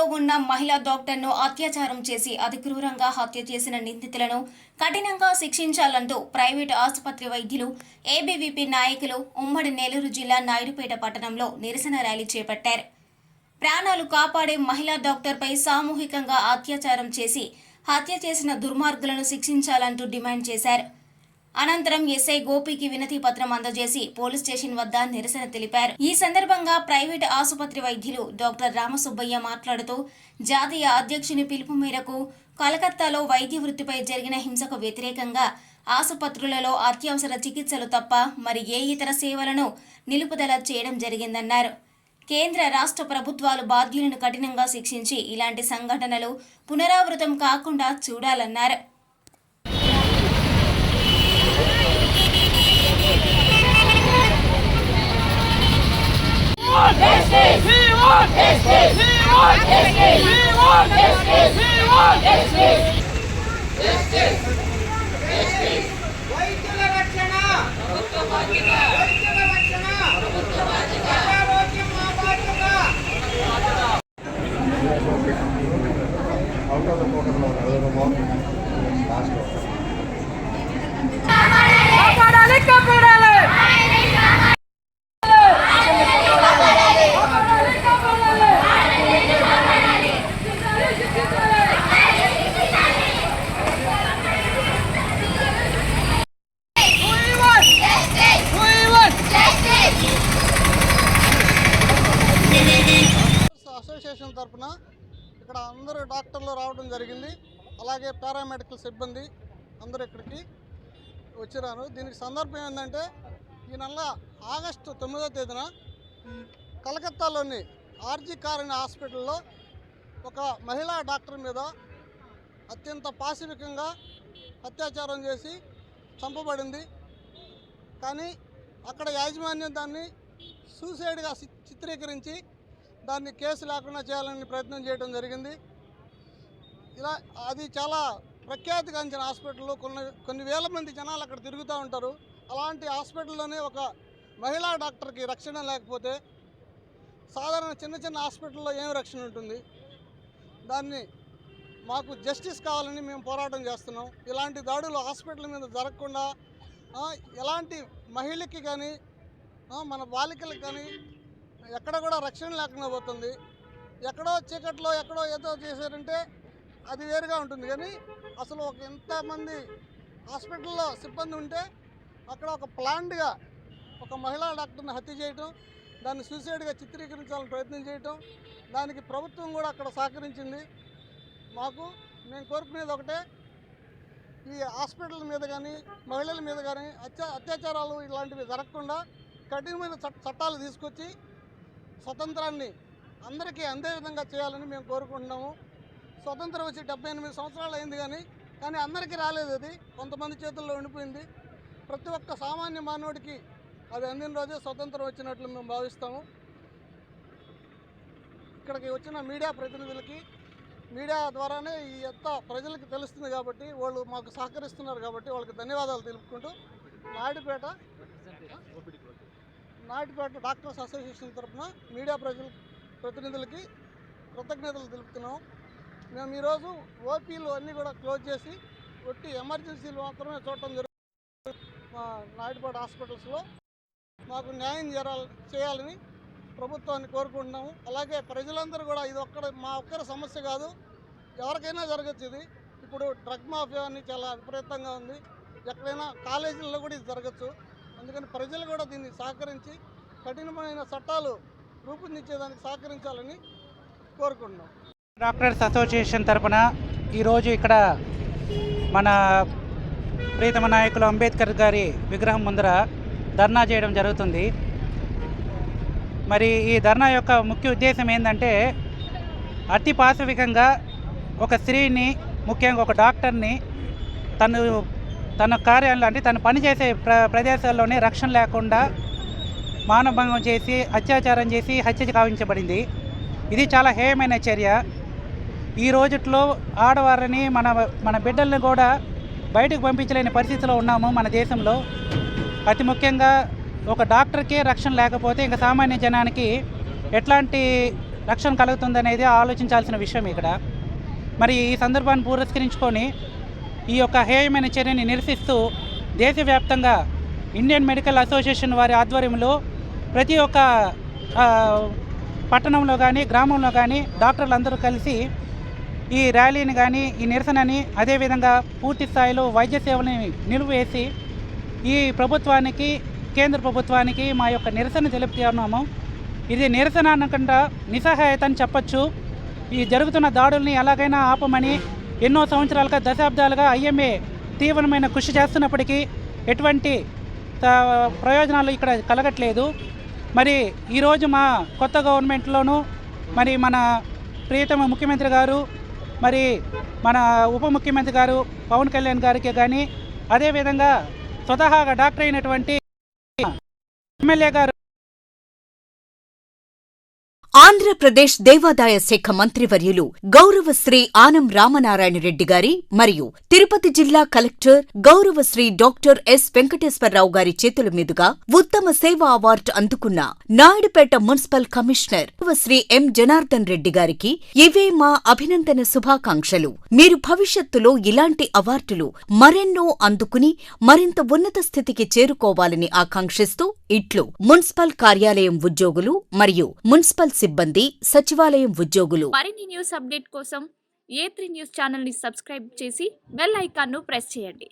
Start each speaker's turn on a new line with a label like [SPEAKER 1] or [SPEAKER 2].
[SPEAKER 1] ఆసుపత్రిలో ఉన్న మహిళా డాక్టర్ను అత్యాచారం చేసి అతి క్రూరంగా హత్య చేసిన నిందితులను కఠినంగా శిక్షించాలంటూ ప్రైవేటు ఆసుపత్రి వైద్యులు ఏబీవీపీ నాయకులు ఉమ్మడి నెల్లూరు జిల్లా నాయుడుపేట పట్టణంలో నిరసన ర్యాలీ చేపట్టారు. ప్రాణాలు కాపాడే మహిళా డాక్టర్పై సామూహికంగా అత్యాచారం చేసి హత్య చేసిన దుర్మార్గులను శిక్షించాలంటూ డిమాండ్ చేశారు. అనంతరం ఎస్ఐ గోపికి వినతి పత్రం అందజేసి పోలీస్ స్టేషన్ వద్ద నిరసన తెలిపారు. ఈ సందర్భంగా ప్రైవేట్ ఆసుపత్రి వైద్యులు డాక్టర్ రామసుబ్బయ్య మాట్లాడుతూ జాతీయ అధ్యక్షుని పిలుపు మేరకు కలకత్తాలో వైద్య వృత్తిపై జరిగిన హింసకు వ్యతిరేకంగా ఆసుపత్రులలో అత్యవసర చికిత్సలు తప్ప మరి ఏ ఇతర సేవలను నిలుపుదల చేయడం జరిగిందన్నారు. కేంద్ర రాష్ట్ర ప్రభుత్వాలు బాధ్యులను కఠినంగా శిక్షించి ఇలాంటి సంఘటనలు పునరావృతం కాకుండా చూడాలన్నారు.
[SPEAKER 2] వైద్యుల రక్షణ వైద్యుల రక్షణ ప్రజారోగ్యం మా బాధ్యత
[SPEAKER 3] అవుట్ ఆఫ్ ద
[SPEAKER 4] ఇక్కడ అందరూ డాక్టర్లు రావడం జరిగింది. అలాగే పారామెడికల్ సిబ్బంది అందరూ ఇక్కడికి వచ్చిరారు. దీనికి సందర్భం ఏంటంటే ఈ నెల ఆగస్టు తొమ్మిదో తేదీన కలకత్తాలోని ఆర్జీ కారణి హాస్పిటల్లో ఒక మహిళా డాక్టర్ మీద అత్యంత పాశవికంగా అత్యాచారం చేసి చంపబడింది. కానీ అక్కడ యాజమాన్యం దాన్ని సూసైడ్గా చి- చిత్రీకరించి దాన్ని కేసు లేకుండా చేయాలని ప్రయత్నం చేయడం జరిగింది. ఇలా అది చాలా ప్రఖ్యాతిగాంచిన హాస్పిటల్లో కొన్ని కొన్ని వేల మంది జనాలు అక్కడ తిరుగుతూ ఉంటారు. అలాంటి హాస్పిటల్లోనే ఒక మహిళా డాక్టర్కి రక్షణ లేకపోతే సాధారణ చిన్న చిన్న హాస్పిటల్లో ఏం రక్షణ ఉంటుంది? దాన్ని మాకు జస్టిస్ కావాలని మేము పోరాటం చేస్తున్నాం. ఇలాంటి దాడులు హాస్పిటల్ మీద జరగకుండా ఎలాంటి మహిళకి కానీ మన బాలికలకు కానీ ఎక్కడ కూడా రక్షణ లేకుండా పోతుంది. ఎక్కడో చీకట్లో ఎక్కడో ఏదో చేశారంటే అది వేరుగా ఉంటుంది. కానీ అసలు ఒక ఎంతమంది హాస్పిటల్లో సిబ్బంది ఉంటే అక్కడ ఒక ప్లాంట్గా ఒక మహిళా డాక్టర్ని హత్య చేయటం దాన్ని సూసైడ్గా చిత్రీకరించాలని ప్రయత్నం చేయటం దానికి ప్రభుత్వం కూడా అక్కడ సహకరించింది. మాకు మేము కోరుకునేది ఒకటే ఈ హాస్పిటల్ మీద కానీ మహిళల మీద కానీ అత్యా అత్యాచారాలు ఇలాంటివి జరగకుండా కఠినమైన చట్టాలు తీసుకొచ్చి స్వతంత్రాన్ని అందరికీ అందే విధంగా చేయాలని మేము కోరుకుంటున్నాము. స్వతంత్రం వచ్చి డెబ్బై ఎనిమిది సంవత్సరాలు అయింది కానీ కానీ అందరికీ రాలేదు అది. కొంతమంది చేతుల్లో ఉండిపోయింది. ప్రతి ఒక్క సామాన్య మానవుడికి అది అందిన రోజే స్వతంత్రం వచ్చినట్లు మేము భావిస్తాము. ఇక్కడికి వచ్చిన మీడియా ప్రతినిధులకి మీడియా ద్వారానే ఈ ఎత్త ప్రజలకు తెలుస్తుంది కాబట్టి వాళ్ళు మాకు సహకరిస్తున్నారు కాబట్టి వాళ్ళకి ధన్యవాదాలు తెలుపుకుంటూ నాయుడుపేట నాయుడుపేట డాక్టర్స్ అసోసియేషన్ తరఫున మీడియా ప్రజల ప్రతినిధులకి కృతజ్ఞతలు తెలుపుతున్నాం. మేము ఈరోజు ఓపీలు అన్నీ కూడా క్లోజ్ చేసి ఒట్టి ఎమర్జెన్సీలు మాత్రమే చూడటం జరుగుతుంది. మా నాయుడుపేట హాస్పిటల్స్లో మాకు న్యాయం చేరాలి చేయాలని ప్రభుత్వాన్ని కోరుకుంటున్నాము. అలాగే ప్రజలందరూ కూడా ఇది ఒక్కడ మా ఒక్కరి సమస్య కాదు ఎవరికైనా జరగచ్చు ఇది. ఇప్పుడు డ్రగ్ మాఫియా అని చాలా విపరీతంగా ఉంది. ఎక్కడైనా కాలేజీల్లో కూడా ఇది జరగచ్చు. అందుకని ప్రజలు కూడా దీన్ని సహకరించి కఠినమైన చట్టాలు రూపొందించేదానికి సహకరించాలని కోరుకుంటున్నాం.
[SPEAKER 5] డాక్టర్స్ అసోసియేషన్ తరపున ఈరోజు ఇక్కడ మన ప్రీతమ నాయకులు అంబేద్కర్ గారి విగ్రహం ముందర ధర్నా చేయడం జరుగుతుంది. మరి ఈ ధర్నా యొక్క ముఖ్య ఉద్దేశం ఏంటంటే అతి పాశవికంగా ఒక స్త్రీని ముఖ్యంగా ఒక డాక్టర్ని తను తన కార్యాలయంలో అంటే తను పనిచేసే ప్ర ప్రదేశాల్లోనే రక్షణ లేకుండా మానభంగం చేసి అత్యాచారం చేసి హత్య కావించబడింది. ఇది చాలా హేయమైన చర్య. ఈ రోజుట్లో ఆడవారిని మన మన బిడ్డల్ని కూడా బయటకు పంపించలేని పరిస్థితిలో ఉన్నాము మన దేశంలో. అతి ముఖ్యంగా ఒక డాక్టర్కే రక్షణ లేకపోతే ఇంకా సామాన్య జనానికి ఎట్లాంటి రక్షణ కలుగుతుందనేది ఆలోచించాల్సిన విషయం ఇక్కడ. మరి ఈ సందర్భాన్ని పురస్కరించుకొని ఈ యొక్క హేయమైన చర్యని నిరసిస్తూ దేశవ్యాప్తంగా ఇండియన్ మెడికల్ అసోసియేషన్ వారి ఆధ్వర్యంలో ప్రతి ఒక్క పట్టణంలో కానీ గ్రామంలో కానీ డాక్టర్లు అందరూ కలిసి ఈ ర్యాలీని కానీ ఈ నిరసనని అదేవిధంగా పూర్తి స్థాయిలో వైద్య సేవలని నిలువేసి ఈ ప్రభుత్వానికి కేంద్ర ప్రభుత్వానికి మా యొక్క నిరసన తెలుపుతున్నాము. ఇది నిరసన అనకుండా నిస్సహాయత అని చెప్పచ్చు. ఈ జరుగుతున్న దాడుల్ని ఎలాగైనా ఆపమని ఎన్నో సంవత్సరాలుగా దశాబ్దాలుగా ఐఎంఏ తీవ్రమైన కృషి చేస్తున్నప్పటికీ ఎటువంటి ప్రయోజనాలు ఇక్కడ కలగట్లేదు. మరి ఈరోజు మా కొత్త గవర్నమెంట్లోనూ మరి మన ప్రియతమ ముఖ్యమంత్రి గారు మరి మన ఉప ముఖ్యమంత్రి గారు పవన్ కళ్యాణ్ గారికి కానీ అదేవిధంగా స్వతహాగా డాక్టర్ అయినటువంటి ఎమ్మెల్యే గారు
[SPEAKER 6] ఆంధ్రప్రదేశ్ దేవాదాయ శాఖ మంత్రివర్యులు గౌరవశ్రీ ఆనం రామనారాయణ రెడ్డి గారి మరియు తిరుపతి జిల్లా కలెక్టర్ గౌరవశ్రీ డాక్టర్ ఎస్ వెంకటేశ్వరరావు గారి చేతుల మీదుగా ఉత్తమ సేవ అవార్డు అందుకున్న Naidupeta municipal commissioner Shri M Janardhan Reddy గారికి ఇవే మా అభినందన శుభాకాంక్షలు. మీరు భవిష్యత్తులో ఇలాంటి అవార్డులు మరెన్నో అందుకుని మరింత ఉన్నత స్థితికి చేరుకోవాలని ఆకాంక్షిస్తూ ఇట్లు మున్సిపల్ కార్యాలయం ఉద్యోగులు మరియు మున్సిపల్ సిబ్బంది సచివాలయం ఉద్యోగులు.
[SPEAKER 7] మరిన్ని న్యూస్ అప్డేట్ కోసం ఏ త్రీ న్యూస్ ఛానల్ని సబ్స్క్రైబ్ చేసి బెల్ ఐకాన్ను ప్రెస్ చేయండి.